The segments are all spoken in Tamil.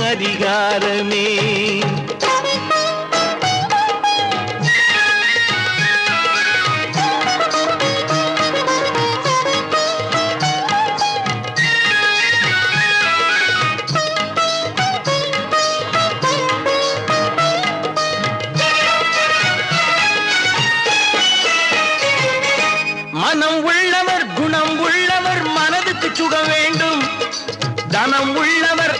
அதிகாரமே. மனம் உள்ளவர் குணம் உள்ளவர் மனதுக்கு சுக வேண்டும். தனம் உள்ளவர்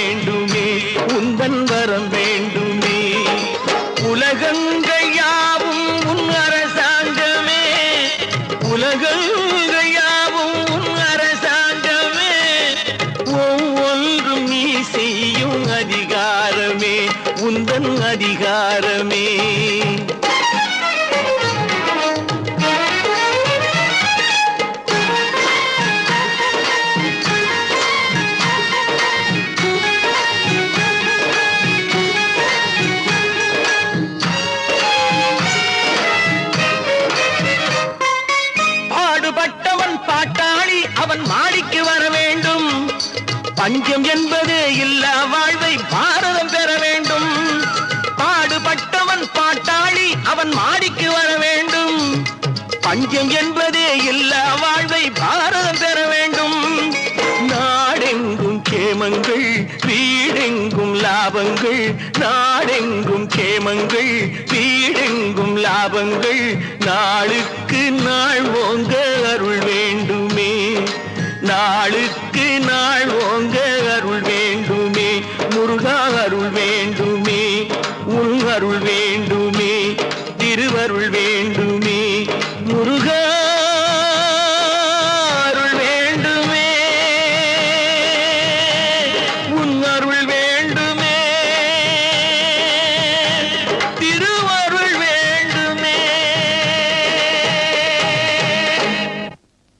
அதிகாரமே. பாடுபட்டவன் பாட்டாளி அவன் மாடிக்கு வர வேண்டும். பஞ்சம் என்பது இல்ல வாழ்வை அவன் மாடிக்கு வர வேண்டும். பஞ்சம் என்பதே இல்ல வாழ்வை பாரதம் பெற வேண்டும். நாடெங்கும் கேமங்கள் வீடெங்கும் லாபங்கள் நாடெங்கும் கேமங்கள் வீடெங்கும் லாபங்கள். நாளுக்கு நாள் ஓங்க அருள் வேண்டுமே. நாளுக்கு நாள் ஓங்க அருள் வேண்டுமே. முருகா அருள் வேண்டுமே. உன் அருள் வேண்டும்